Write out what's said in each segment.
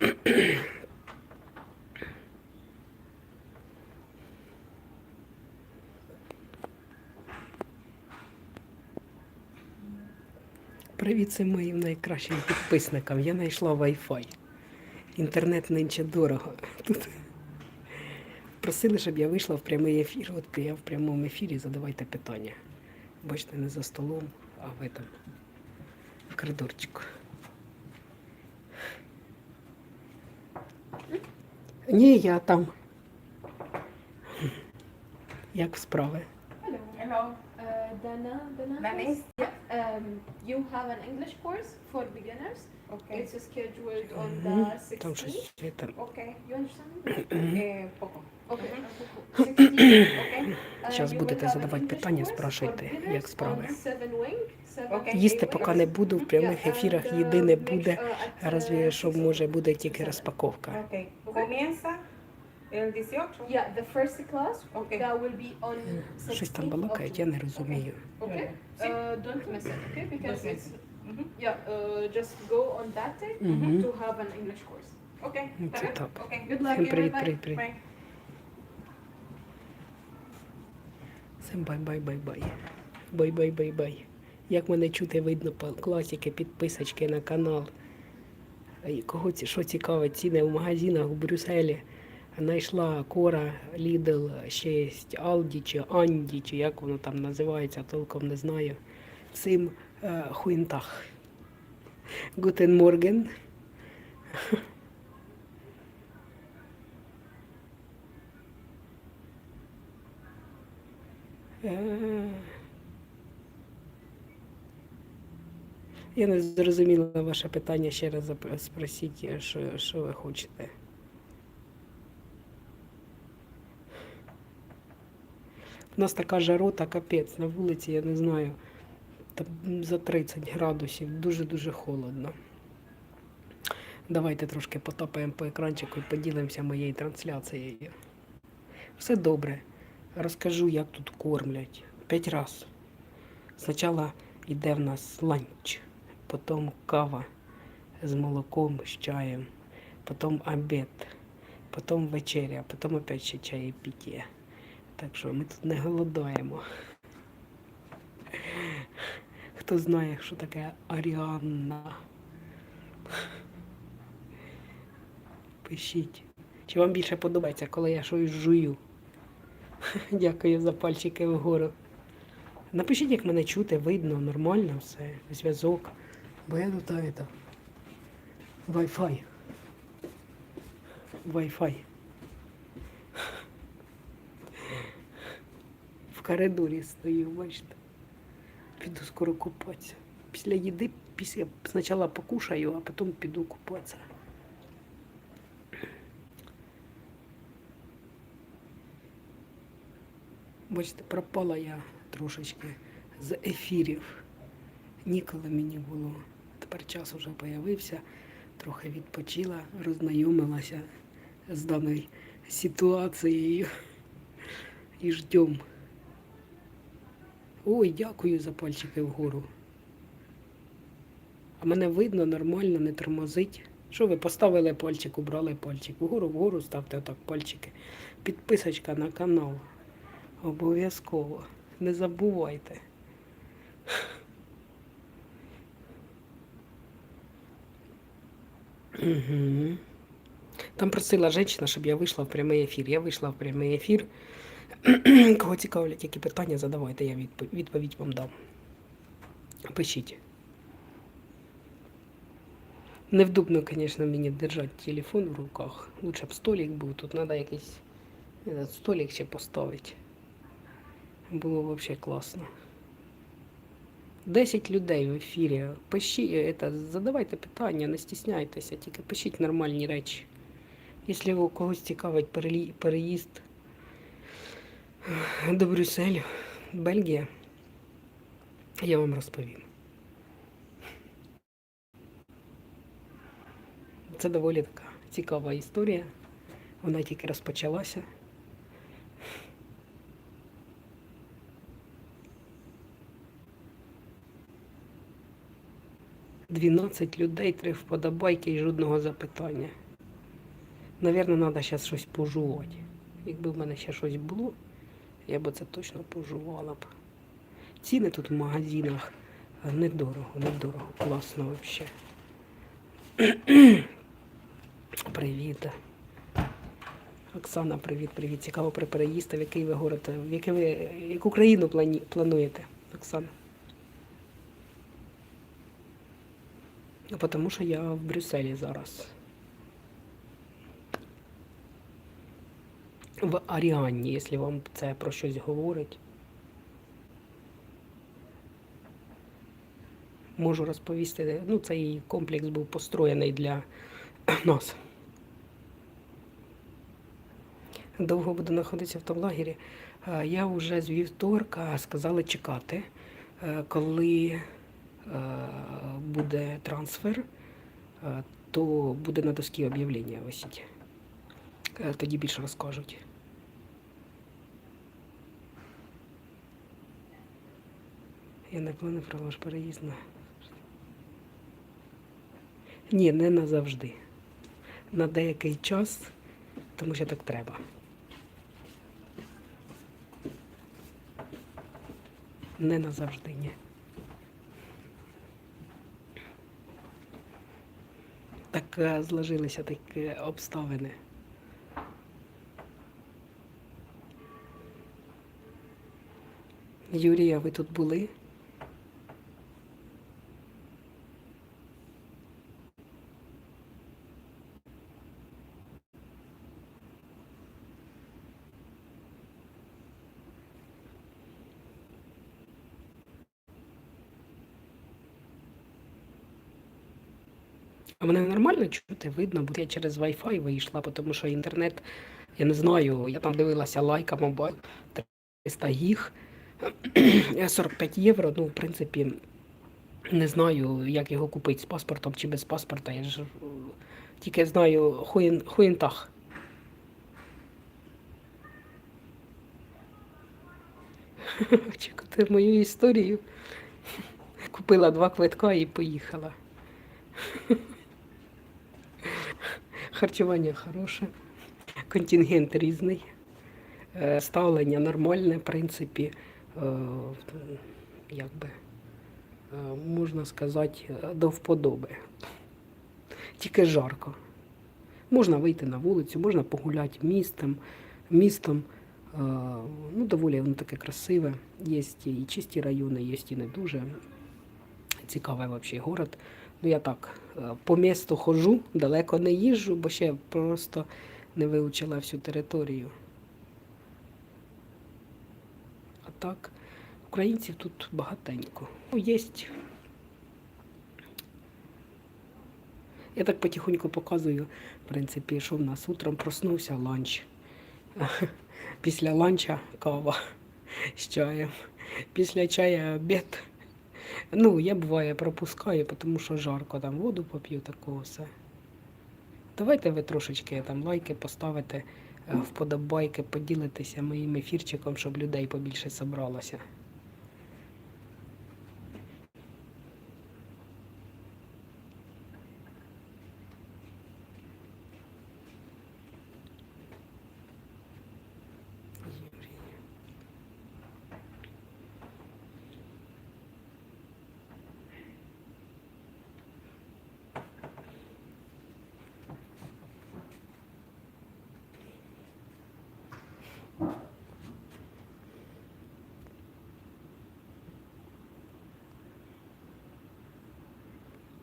Привіт всім моїм найкращим підписникам. Я знайшла Wi-Fi. Інтернет нинче дорого. Тут просили, щоб я вийшла в прямий ефір. От я в прямому ефірі задавайте питання. Бачите, не за столом, а в этом в коридорчику. Ні, я там. Як справи? Hello. Hello. Uh, Dana, Dana. Dana. Yeah. Um, you have an English course for beginners. Okay. It's scheduled on Мгм. the Там 16th. щось є там. Okay. You understand? Eh, poco. Okay. Mhm. 16th. Okay. Uh, Щас you будете will have an задавати English питання, course for спрашуйте, beginners як справи. on Seven Wing, Seven Okay. Їсти поки не буду в прямих ефірах. uh, Єдине буде, uh, що 16th. може буде тільки розпаковка. Okay. Comienza el 18. Yeah, the first class Okay. that will be on 16th Щось там балакають, я не розумію. Uh, Mhm. yeah. Uh, just go on that day Мгм. to have an English course. Okay. Ну, ¿Está це bien? так. Okay. Good luck. Всім привіт, привіт, привіт. Bye. Всім бай-бай-бай-бай. Бай-бай-бай-бай. Як мене чути, видно по класіки, підписочки на канал. Кого що цікавить, ціни в магазинах в Брюсселі. Знайшла Кора, Лідл, ще Алді чи Анді, чи як воно там називається, толком не знаю. Цим е, хуінтах. Гутен Морген. Е, Я не зрозуміла ваше питання, ще раз спросіть, що, що ви хочете. У нас така жарота, капець, на вулиці, я не знаю, там за 30 градусів, дуже-дуже холодно. Давайте трошки потапаємо по екранчику і поділимося моєю трансляцією. Все добре. Розкажу, як тут кормлять. П'ять раз. Спочатку йде в нас ланч, потім кава з молоком, з чаєм, потім обід, потім вечеря, потім опять ще чай і пиття. Так що ми тут не голодаємо. Хто знає, що таке Аріанна? Пишіть. Чи вам більше подобається, коли я щось жую? Дякую за пальчики вгору. Напишіть, як мене чути, видно, нормально все, зв'язок. Тут это, Wi-Fi. Wi-Fi. В коридорі стою, бачите. Піду скоро купатися. Після їди, після спочатку покушаю, а потім піду купатися. Бачите, пропала я трошечки з ефірів. Ніколи мені було. Тепер час вже появився, трохи відпочила, роззнайомилася з даною ситуацією і ждем. Ой, дякую за пальчики вгору. А мене видно нормально, не тормозить. Що ви поставили пальчик, убрали пальчик. Вгору, вгору ставте отак пальчики. Підписочка на канал. Обов'язково. Не забувайте. Угу. Там просила жінка, щоб я вийшла в прямий ефір. Я вийшла в прямий ефір. Кого цікавлять, які питання, задавайте, я відповідь, вам дам. Пишіть. Невдобно, звісно, мені держати телефон в руках. Лучше б столик був. Тут треба якийсь столик ще поставити. Було взагалі класно. 10 людей в ефірі. Пишіть, это, задавайте питання, не стісняйтеся, тільки пишіть нормальні речі. Якщо когось цікавить переїзд до Брюсселю, Бельгія, я вам розповім. Це доволі така цікава історія. Вона тільки розпочалася. Дванадцять людей, три вподобайки і жодного запитання. Навірно, треба зараз щось пожувати. Якби в мене ще щось було, я б це точно пожувала б. Ціни тут в магазинах недорого, недорого, класно взагалі. Привіт. Оксана, привіт, привіт. Цікаво про переїзд, в який ви город, в який ви, яку країну плануєте, Оксана? Тому що я в Брюсселі зараз. В Аріанні, якщо вам це про щось говорить. Можу розповісти, ну, цей комплекс був построєний для нас. Довго буду знаходитися в тому лагері. Е, Я вже з вівторка сказали чекати, е, коли буде трансфер, е, то буде на доскі об'явлення висіти. Е, Тоді більше розкажуть. Я не планую про ваш переїзд. Ні, не назавжди. На деякий час, тому що так треба. Не назавжди, ні. Так е, зложилися такі обставини. Юрія, ви тут були? А мене нормально чути, видно, бо я через Wi-Fi вийшла, тому що інтернет, я не знаю, я там дивилася лайка мобайл 300 гіг, 45 євро, ну, в принципі, не знаю, як його купити з паспортом чи без паспорта. Я ж тільки знаю хуєн, хуєнтах. Чекати мою історію. Купила два квитка і поїхала. Харчування хороше, контингент різний, е, ставлення нормальне, в принципі, е, як би, е, можна сказати, до вподоби. Тільки жарко. Можна вийти на вулицю, можна погуляти містом, містом. Ну, доволі воно таке красиве. Є і чисті райони, є і не дуже. Цікавий взагалі город. Ну, я так по місту ходжу, далеко не їжджу, бо ще просто не вивчила всю територію. А так, українців тут багатенько. Ну, є. Я так потихоньку показую, в принципі, що в нас утром проснувся ланч. Після ланча кава з чаєм. Після чаю обід. Ну, я буває пропускаю, тому що жарко, там воду поп'ю, такого все. Давайте ви трошечки там лайки поставите, е, вподобайки, поділитеся моїм ефірчиком, щоб людей побільше зібралося.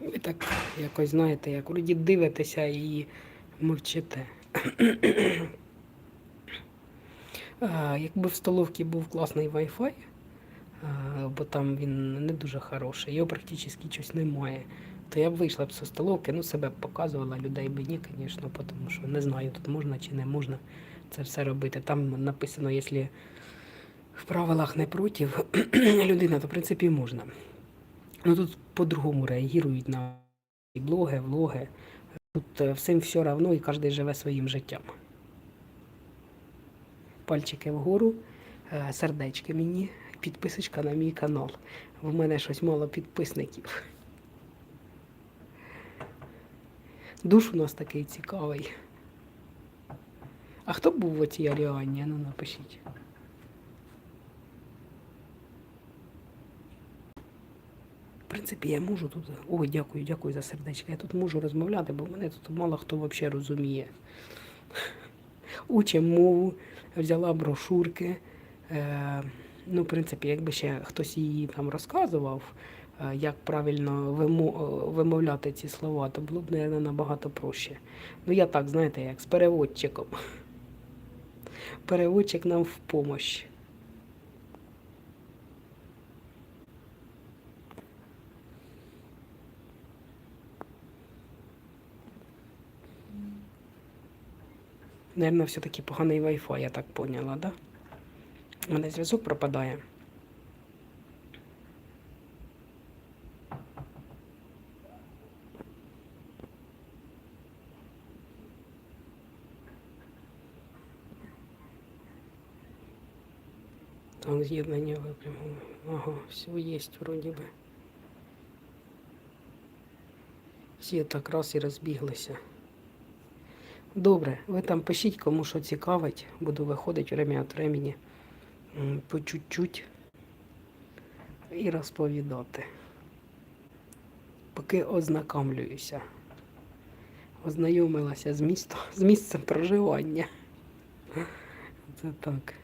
Ви так якось знаєте, як вроді дивитеся і мовчите. Якби в столовці був класний Wi-Fi, бо там він не дуже хороший, його практично щось немає, то я б вийшла б зі столовки, ну себе б показувала, людей би ні, звісно, тому що не знаю, тут можна чи не можна це все робити. Там написано, якщо в правилах не проти людина, то в принципі можна. Ну тут по-другому реагують на блоги, влоги. Тут е, всім все одно і кожен живе своїм життям. Пальчики вгору, е, сердечки мені, підписочка на мій канал. В мене щось мало підписників. Душ у нас такий цікавий. А хто був в оцій Аріані? Ну напишіть. В принципі, я можу тут. Ой, дякую, дякую за сердечко. Я тут можу розмовляти, бо мене тут мало хто взагалі розуміє. Учим мову, взяла брошурки. Е, ну, в принципі, якби ще хтось її там розказував, е, як правильно е, вимовляти ці слова, то було б, мабуть, набагато проще. Ну, я так, знаєте, як з переводчиком. Переводчик нам в помощь. Наверное, все-таки поганий Wi-Fi, я так поняла, да? У мене зв'язок пропадає. Там з'єднання випрямовано. Ага, все є вроді би. Всі так раз і розбіглися. Добре, ви там пишіть, кому що цікавить. Буду виходити время від времени по чуть-чуть і розповідати. Поки ознакомлююся. Ознайомилася з містом, з місцем проживання. Це так.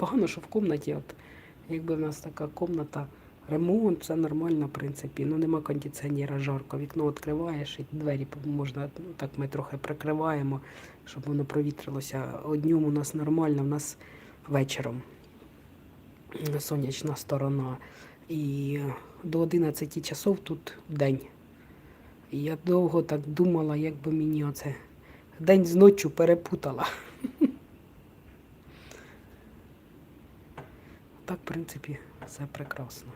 Погано, що в кімнаті, от, якби в нас така кімната, ремонт, все нормально, в принципі. Ну нема кондиціонера, жарко. Вікно відкриваєш і двері можна, ну так ми трохи прикриваємо, щоб воно провітрилося. Днем у нас нормально, у нас вечором сонячна сторона. І до 11 часов тут день. І я довго так думала, як би мені оце день з ночі перепутала. Так, в принципі, все прекрасно.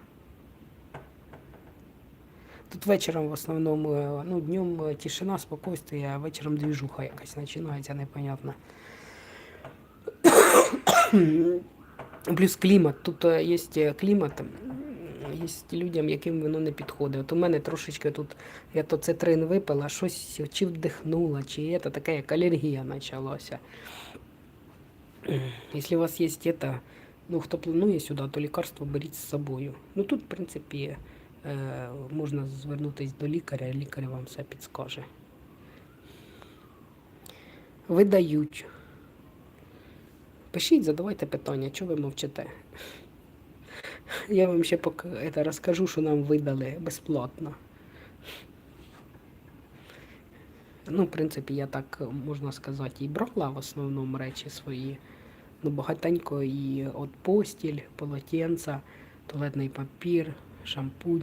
Тут вечором в основному, е, ну, днем е, тишина, спокойствие, а вечором двіжуха якась починається, непонятно. Плюс клімат. Тут є клімат, є людям, яким воно не підходить. От у мене трошечки тут, я то цитрин випила, щось чи вдихнула, чи це таке, як алергія почалася. Якщо у вас є это, ну, хто планує сюди, то лікарство беріть з собою. Ну тут, в принципі, е, можна звернутися до лікаря, лікар вам все підскаже. Видають. Пишіть, задавайте питання, чого ви мовчите. Я вам ще поки это розкажу, що нам видали безплатно. Ну, в принципі, я так можна сказати, і брала в основному речі свої. Ну, багатенько і от постіль, полотенця, туалетний папір, шампунь.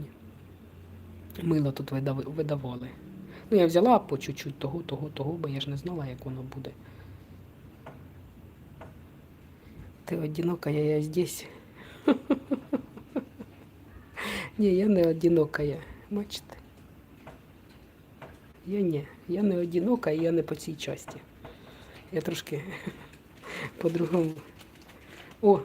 Мило тут видавали. Ну, я взяла по чуть-чуть того, того, того, бо я ж не знала, як воно буде. Ти одинокая, я здесь. Ні, я не одинокая. Бачите? Я ні. Я не одинока і я не по цій часті. Я трошки по-другому. О!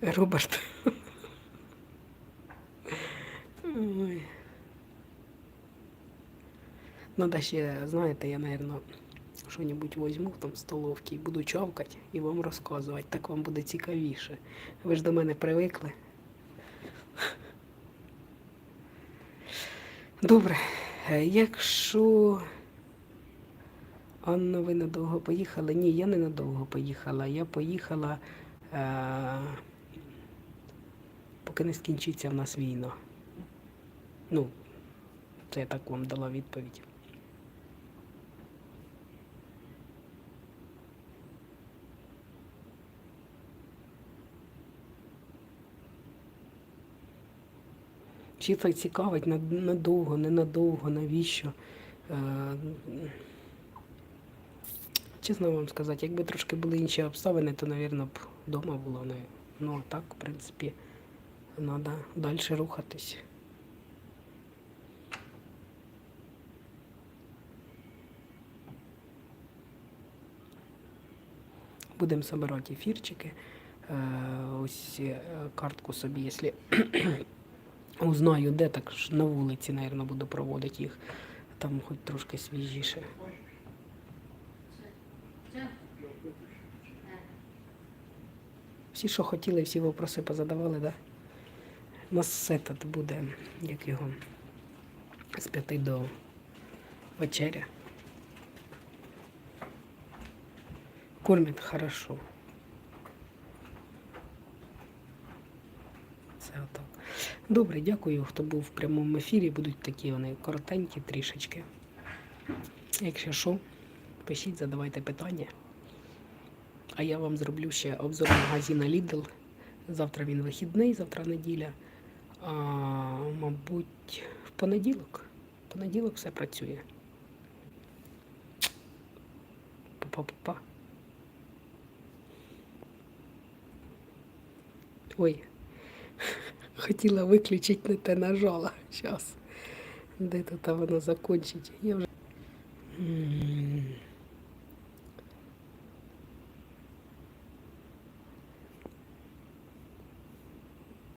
Роберт. Ой. Надо ще, знаєте, я, наверное, що-небудь возьму в там столовці і буду чавкати і вам розказувати. Так вам буде цікавіше. Ви ж до мене привикли. Добре. Е, Якщо Анна, ви надовго поїхали? Ні, я не надовго поїхала. Я поїхала, е- поки не скінчиться в нас війна. Ну, це я так вам дала відповідь. Чи це цікавить надовго, ненадовго, навіщо? Е, Чесно вам сказати, якби трошки були інші обставини, то, мабуть, б вдома була. Ну, а так, в принципі, треба далі рухатись. Будемо збирати ефірчики. е, ось е, картку собі, якщо узнаю, де так ж на вулиці, мабуть, буду проводити їх. Там хоч трошки свіжіше. Всі, що хотіли, всі вопроси позадавали, да? У нас все тут буде, як його, з п'яти до вечеря. Кормять хорошо. Це отак. Добре, дякую, хто був в прямому ефірі. Будуть такі вони коротенькі трішечки. Якщо що, пишіть, задавайте питання. А я вам зроблю ще обзор магазина Lidl. Завтра він вихідний, завтра неділя. А, мабуть, в понеділок. В понеділок все працює. Па-па-па. Ой, хотіла виключити, не те нажала. Зараз. Де тут воно закончить? Я вже.